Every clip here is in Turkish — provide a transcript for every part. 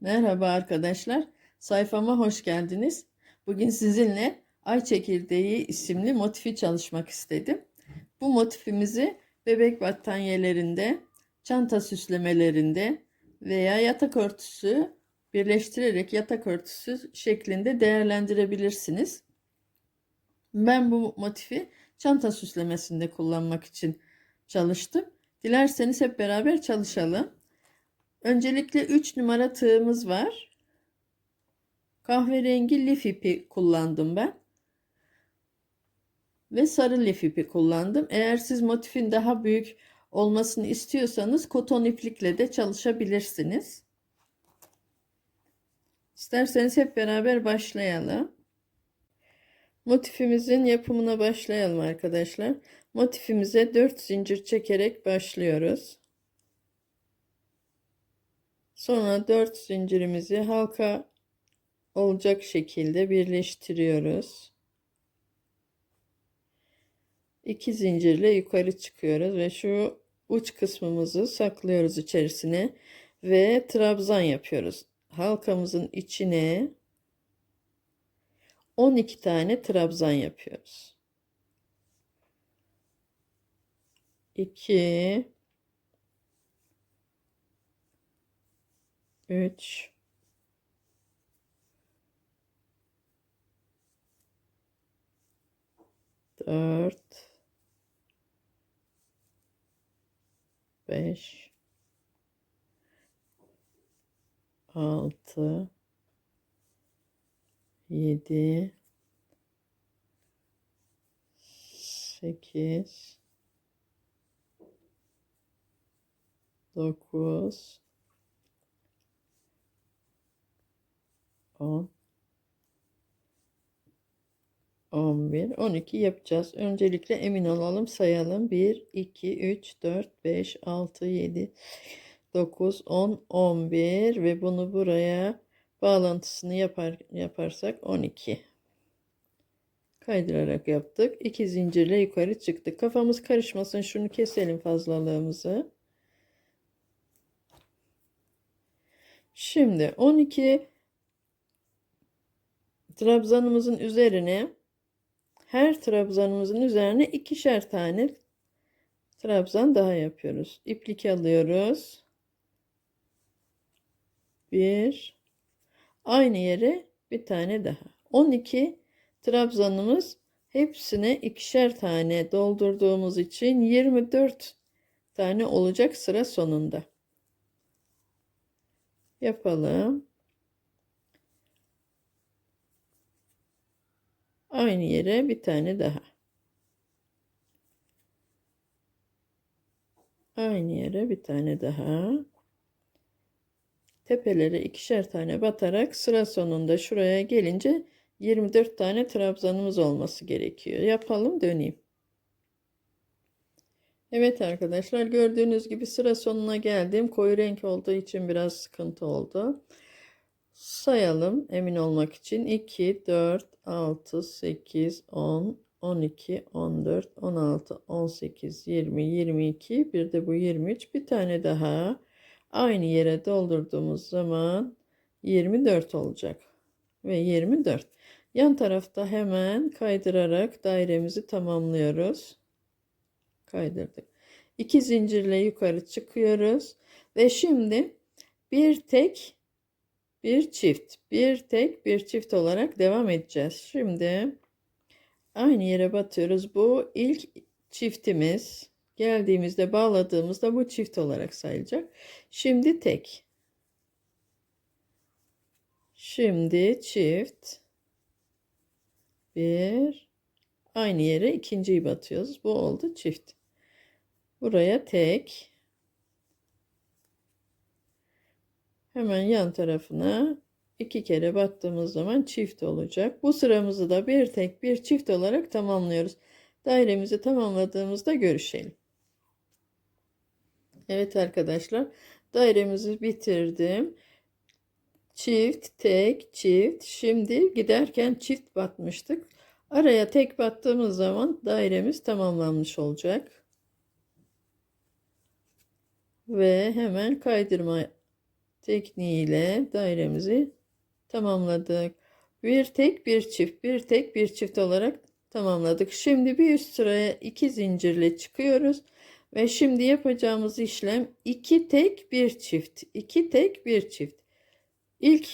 Merhaba arkadaşlar. Sayfama hoş geldiniz. Bugün sizinle Ay Çekirdeği isimli motifi çalışmak istedim. Bu motifimizi bebek battaniyelerinde, çanta süslemelerinde veya yatak örtüsü birleştirerek yatak örtüsü şeklinde değerlendirebilirsiniz. Ben bu motifi çanta süslemesinde kullanmak için çalıştım. Dilerseniz hep beraber çalışalım. Öncelikle 3 numara tığımız var. Kahverengi lif ipi kullandım ben. Ve sarı lif ipi kullandım. Eğer siz motifin daha büyük olmasını istiyorsanız koton iplikle de çalışabilirsiniz. İsterseniz hep beraber başlayalım. Motifimizin yapımına başlayalım arkadaşlar. Motifimize 4 zincir çekerek başlıyoruz. Sonra 4 zincirimizi halka olacak şekilde birleştiriyoruz. 2 zincirle yukarı çıkıyoruz ve şu uç kısmımızı saklıyoruz içerisine ve trabzan yapıyoruz. Halkamızın içine 12 tane trabzan yapıyoruz. 2 3 4 5 6 7 8 9 10 11 12 yapacağız. Öncelikle emin olalım sayalım. 1 2 3 4 5 6 7 9 10 11 ve bunu buraya bağlantısını yapar yaparsak 12 kaydırarak yaptık. 2 zincirle yukarı çıktık. Kafamız karışmasın. Şunu keselim fazlalığımızı. Şimdi 12 trabzanımızın üzerine her trabzanımızın üzerine ikişer tane trabzan daha yapıyoruz. İplik alıyoruz. Bir aynı yere bir tane daha. 12 trabzanımız hepsine ikişer tane doldurduğumuz için 24 tane olacak sıra sonunda. Yapalım. Aynı yere bir tane daha. Aynı yere bir tane daha. Tepelere ikişer tane batarak sıra sonunda şuraya gelince 24 tane trabzanımız olması gerekiyor. Yapalım döneyim. Evet arkadaşlar gördüğünüz gibi sıra sonuna geldim. Koyu renk olduğu için biraz sıkıntı oldu. Sayalım emin olmak için. 2, 4, 6, 8, 10, 12, 14, 16, 18, 20, 22. Bir de bu 23. Bir tane daha. Aynı yere doldurduğumuz zaman 24 olacak. Ve 24. Yan tarafta hemen kaydırarak dairemizi tamamlıyoruz. Kaydırdık. İki zincirle yukarı çıkıyoruz. Ve şimdi bir tek bir çift, bir tek, bir çift olarak devam edeceğiz. Şimdi aynı yere batıyoruz. Bu ilk çiftimiz. Geldiğimizde bağladığımızda bu çift olarak sayılacak. Şimdi tek. Şimdi çift. Bir. Aynı yere ikinciyi batıyoruz. Bu oldu çift. Buraya tek. Hemen yan tarafına iki kere battığımız zaman çift olacak. Bu sıramızı da bir tek bir çift olarak tamamlıyoruz. Dairemizi tamamladığımızda görüşelim. Evet arkadaşlar dairemizi bitirdim. Çift, tek, çift. Şimdi giderken çift batmıştık. Araya tek battığımız zaman dairemiz tamamlanmış olacak. Ve hemen kaydırma tekniğiyle dairemizi tamamladık. Bir tek bir çift, bir tek bir çift olarak tamamladık. Şimdi bir üst sıraya iki zincirle çıkıyoruz. Ve şimdi yapacağımız işlem iki tek bir çift. iki tek bir çift. İlk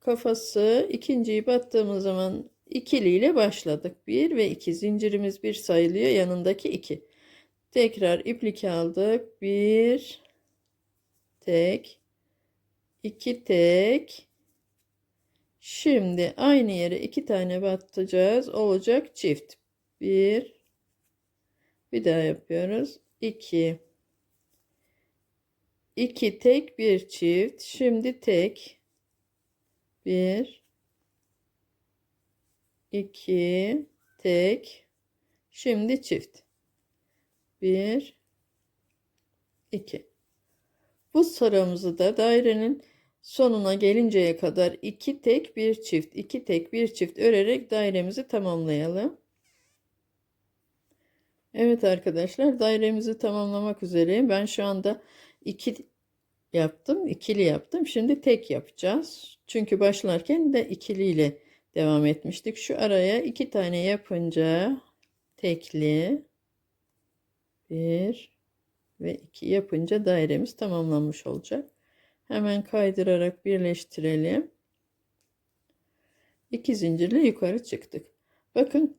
kafası ikinciyi battığımız zaman ikili ile başladık. Bir ve iki zincirimiz bir sayılıyor. Yanındaki iki. Tekrar iplik aldık. Bir tek iki tek Şimdi aynı yere iki tane batacağız. Olacak çift. Bir. Bir daha yapıyoruz. İki. İki tek bir çift. Şimdi tek. Bir. iki tek. Şimdi çift. Bir. iki. Bu sıramızı da dairenin sonuna gelinceye kadar iki tek bir çift iki tek bir çift örerek dairemizi tamamlayalım. Evet arkadaşlar dairemizi tamamlamak üzereyim. Ben şu anda iki yaptım. ikili yaptım. Şimdi tek yapacağız. Çünkü başlarken de ikili ile devam etmiştik. Şu araya iki tane yapınca tekli bir ve iki yapınca dairemiz tamamlanmış olacak. Hemen kaydırarak birleştirelim. İki zincirle yukarı çıktık. Bakın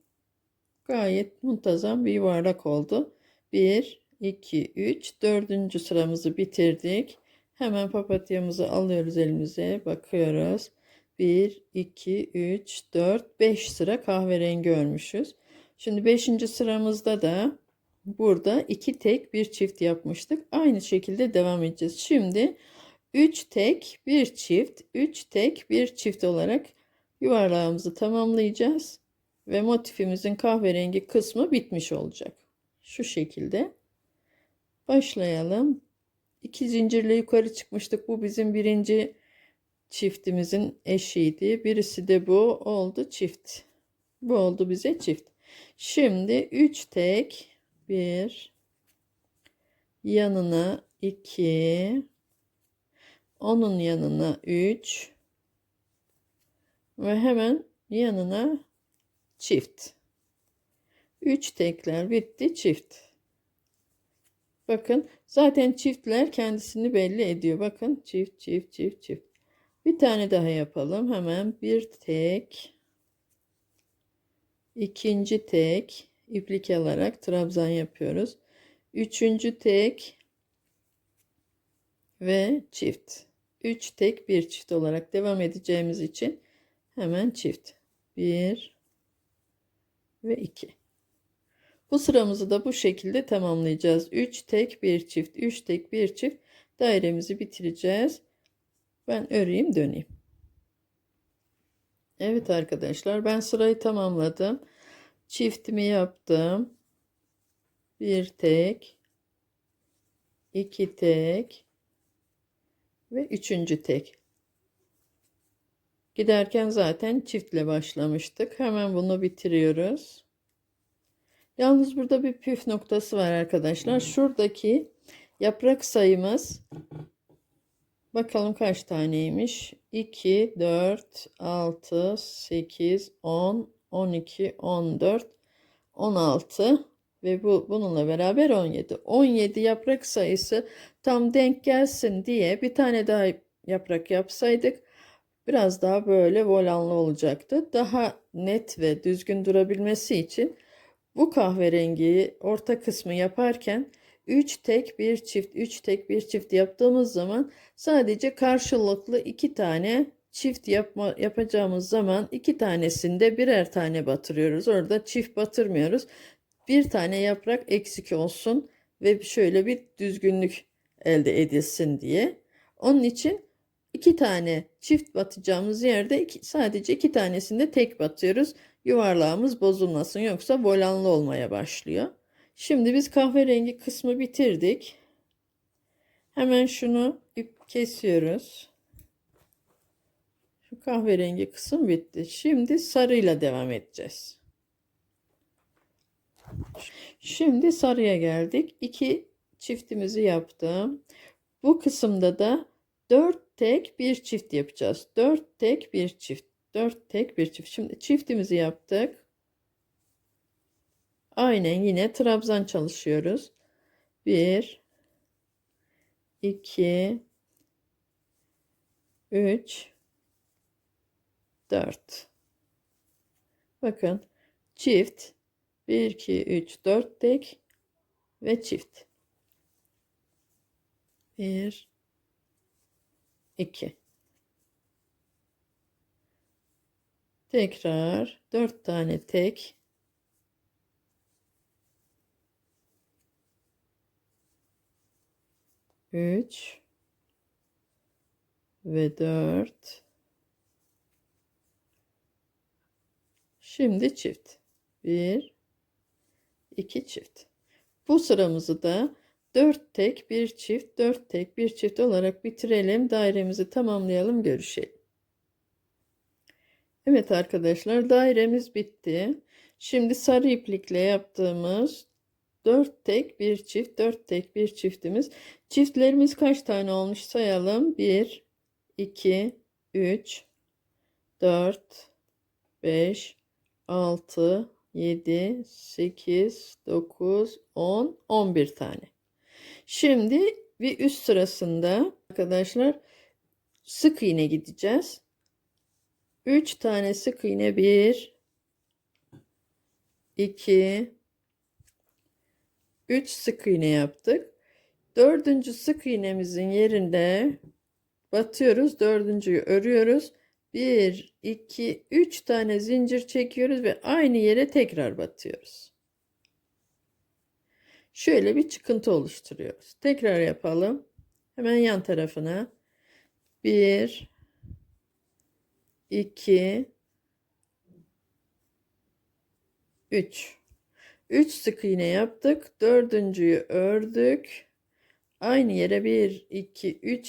gayet muntazam bir yuvarlak oldu. 1, 2, 3, dördüncü sıramızı bitirdik. Hemen papatyamızı alıyoruz elimize. Bakıyoruz. 1, 2, 3, 4, 5 sıra kahverengi örmüşüz. Şimdi 5. sıramızda da burada iki tek bir çift yapmıştık. Aynı şekilde devam edeceğiz. Şimdi 3 tek bir çift 3 tek bir çift olarak yuvarlağımızı tamamlayacağız ve motifimizin kahverengi kısmı bitmiş olacak. Şu şekilde başlayalım. İki zincirle yukarı çıkmıştık. Bu bizim birinci çiftimizin eşiydi. Birisi de bu oldu çift. Bu oldu bize çift. Şimdi 3 tek 1 yanına 2 onun yanına 3 ve hemen yanına çift. 3 tekler bitti çift. Bakın zaten çiftler kendisini belli ediyor. Bakın çift çift çift çift. Bir tane daha yapalım. Hemen bir tek ikinci tek iplik alarak trabzan yapıyoruz. Üçüncü tek ve çift. 3 tek bir çift olarak devam edeceğimiz için hemen çift. 1 ve 2 bu sıramızı da bu şekilde tamamlayacağız. 3 tek bir çift. 3 tek bir çift. Dairemizi bitireceğiz. Ben öreyim döneyim. Evet arkadaşlar ben sırayı tamamladım çiftimi yaptım bir tek iki tek ve üçüncü tek. Giderken zaten çiftle başlamıştık. Hemen bunu bitiriyoruz. Yalnız burada bir püf noktası var arkadaşlar. Şuradaki yaprak sayımız bakalım kaç taneymiş? 2, 4, 6, 8, 10, 12, 14, 16 ve bu bununla beraber 17. 17 yaprak sayısı tam denk gelsin diye bir tane daha yaprak yapsaydık biraz daha böyle volanlı olacaktı. Daha net ve düzgün durabilmesi için bu kahverengiyi orta kısmı yaparken 3 tek bir çift 3 tek bir çift yaptığımız zaman sadece karşılıklı 2 tane çift yapma, yapacağımız zaman iki tanesinde birer tane batırıyoruz. Orada çift batırmıyoruz bir tane yaprak eksik olsun ve şöyle bir düzgünlük elde edilsin diye. Onun için iki tane çift batacağımız yerde iki, sadece iki tanesinde tek batıyoruz. Yuvarlağımız bozulmasın yoksa volanlı olmaya başlıyor. Şimdi biz kahverengi kısmı bitirdik. Hemen şunu kesiyoruz. Kahverengi kısım bitti. Şimdi sarıyla devam edeceğiz. Şimdi sarıya geldik. İki çiftimizi yaptım. Bu kısımda da 4 tek bir çift yapacağız. 4 tek bir çift. 4 tek bir çift. Şimdi çiftimizi yaptık. Aynen yine trabzan çalışıyoruz. 1 2 3 4 Bakın çift 1 2 3 4 tek ve çift. 1 2 tekrar 4 tane tek. Üç ve dört şimdi çift. Bir iki çift. Bu sıramızı da 4 tek bir çift 4 tek bir çift olarak bitirelim. Dairemizi tamamlayalım görüşelim. Evet arkadaşlar dairemiz bitti. Şimdi sarı iplikle yaptığımız 4 tek bir çift 4 tek bir çiftimiz. Çiftlerimiz kaç tane olmuş sayalım? 1 2 3 4 5 6 7 8 9 10 11 tane Şimdi bir üst sırasında arkadaşlar sık iğne gideceğiz. 3 tane sık iğne 1 2 3 sık iğne yaptık. Dördüncü sık iğnemizin yerinde batıyoruz. Dördüncüyü örüyoruz. 1 2 3 tane zincir çekiyoruz ve aynı yere tekrar batıyoruz. Şöyle bir çıkıntı oluşturuyoruz. Tekrar yapalım. Hemen yan tarafına. 1 2 3 3 sık iğne yaptık. Dördüncüyü ördük. Aynı yere 1 2 3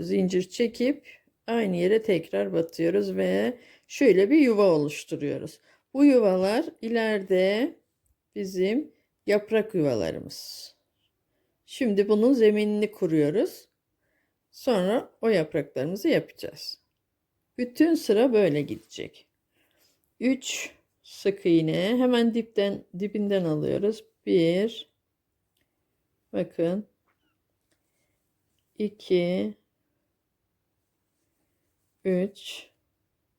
zincir çekip aynı yere tekrar batıyoruz ve şöyle bir yuva oluşturuyoruz. Bu yuvalar ileride bizim yaprak yuvalarımız. Şimdi bunun zeminini kuruyoruz. Sonra o yapraklarımızı yapacağız. Bütün sıra böyle gidecek. 3 sık iğne hemen dipten dibinden alıyoruz. 1 Bakın 2 3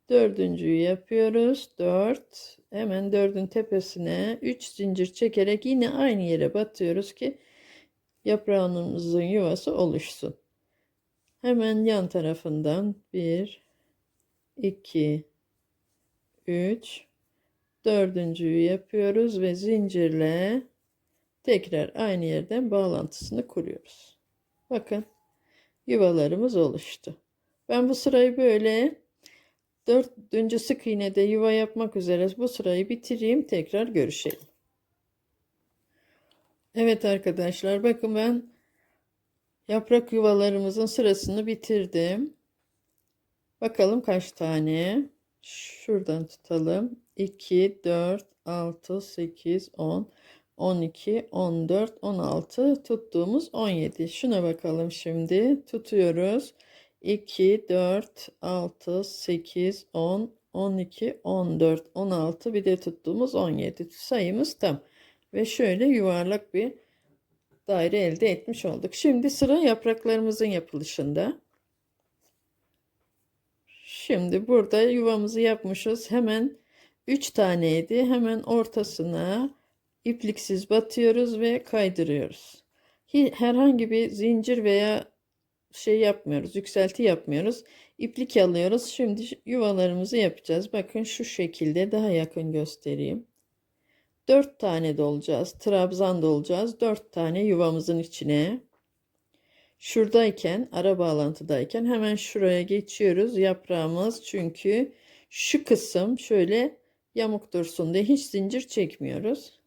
Dördüncüyü yapıyoruz. 4 hemen dördün tepesine 3 zincir çekerek yine aynı yere batıyoruz ki yaprağımızın yuvası oluşsun. Hemen yan tarafından 1 2 3 dördüncüyü yapıyoruz ve zincirle tekrar aynı yerden bağlantısını kuruyoruz. Bakın yuvalarımız oluştu. Ben bu sırayı böyle Dördüncü sık iğnede yuva yapmak üzere bu sırayı bitireyim. Tekrar görüşelim. Evet arkadaşlar bakın ben yaprak yuvalarımızın sırasını bitirdim. Bakalım kaç tane. Şuradan tutalım. 2, 4, 6, 8, 10, 12, 14, 16 tuttuğumuz 17. Şuna bakalım şimdi. Tutuyoruz. 2, 4, 6, 8, 10, 12, 14, 16 bir de tuttuğumuz 17 sayımız tam. Ve şöyle yuvarlak bir daire elde etmiş olduk. Şimdi sıra yapraklarımızın yapılışında. Şimdi burada yuvamızı yapmışız. Hemen 3 taneydi. Hemen ortasına ipliksiz batıyoruz ve kaydırıyoruz. Herhangi bir zincir veya şey yapmıyoruz. Yükselti yapmıyoruz. İplik alıyoruz. Şimdi yuvalarımızı yapacağız. Bakın şu şekilde daha yakın göstereyim. 4 tane dolacağız. Trabzan dolacağız. 4 tane yuvamızın içine. Şuradayken, ara bağlantıdayken hemen şuraya geçiyoruz. Yaprağımız çünkü şu kısım şöyle yamuk dursun diye hiç zincir çekmiyoruz.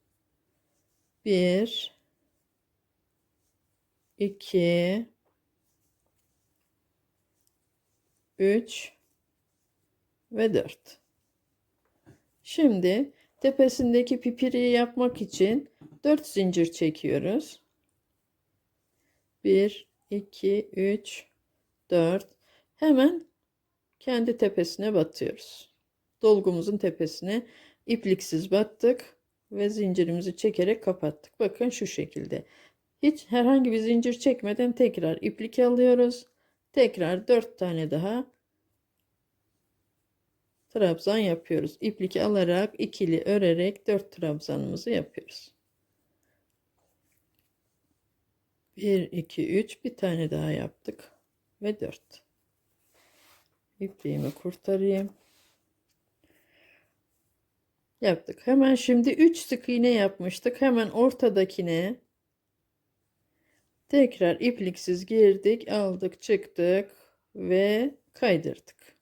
1 2 3 ve 4. Şimdi tepesindeki pipiriyi yapmak için 4 zincir çekiyoruz. 1 2, 3, 4. Hemen kendi tepesine batıyoruz. Dolgumuzun tepesine ipliksiz battık ve zincirimizi çekerek kapattık. Bakın şu şekilde. Hiç herhangi bir zincir çekmeden tekrar iplik alıyoruz. Tekrar 4 tane daha trabzan yapıyoruz. İplik alarak ikili örerek 4 trabzanımızı yapıyoruz. 1 2 3 bir tane daha yaptık ve 4. İpliğimi kurtarayım. Yaptık. Hemen şimdi 3 sık iğne yapmıştık. Hemen ortadakine tekrar ipliksiz girdik, aldık, çıktık ve kaydırdık.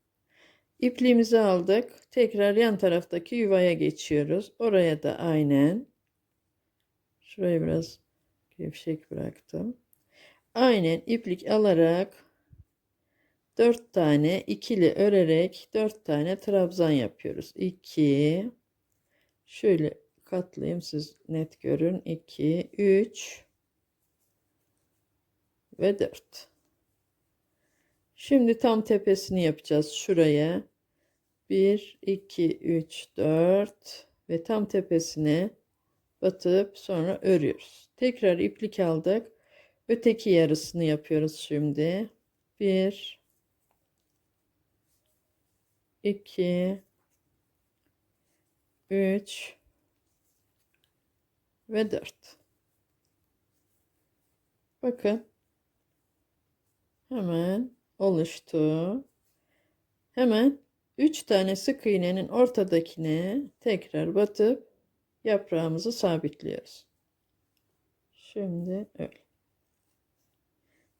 İpliğimizi aldık. Tekrar yan taraftaki yuvaya geçiyoruz. Oraya da aynen. Şurayı biraz gevşek bıraktım. Aynen iplik alarak 4 tane ikili örerek 4 tane trabzan yapıyoruz. 2 şöyle katlayayım siz net görün. 2 3 ve 4. Şimdi tam tepesini yapacağız şuraya. 1 2 3 4 ve tam tepesine batıp sonra örüyoruz. Tekrar iplik aldık. Öteki yarısını yapıyoruz şimdi. 1 2 3 ve 4. Bakın. Hemen oluştu. Hemen 3 tane sık iğnenin ortadakine tekrar batıp yaprağımızı sabitliyoruz. Şimdi öyle.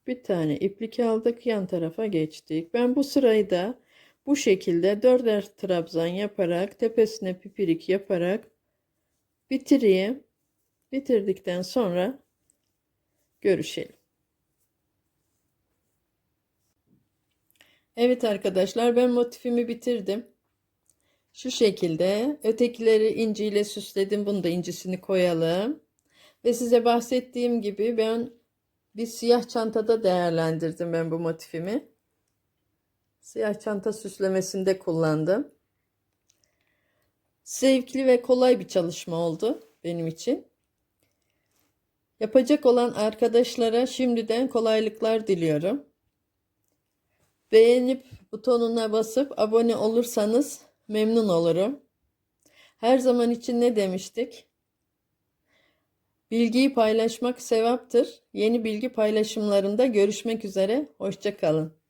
Bir tane iplik aldık, yan tarafa geçtik. Ben bu sırayı da bu şekilde dörder trabzan yaparak tepesine pipirik yaparak bitireyim. Bitirdikten sonra görüşelim. Evet arkadaşlar ben motifimi bitirdim. Şu şekilde ötekileri inciyle süsledim. Bunu da incisini koyalım. Ve size bahsettiğim gibi ben bir siyah çantada değerlendirdim ben bu motifimi. Siyah çanta süslemesinde kullandım. Zevkli ve kolay bir çalışma oldu benim için. Yapacak olan arkadaşlara şimdiden kolaylıklar diliyorum. Beğenip butonuna basıp abone olursanız memnun olurum. Her zaman için ne demiştik? Bilgiyi paylaşmak sevaptır. Yeni bilgi paylaşımlarında görüşmek üzere. Hoşçakalın.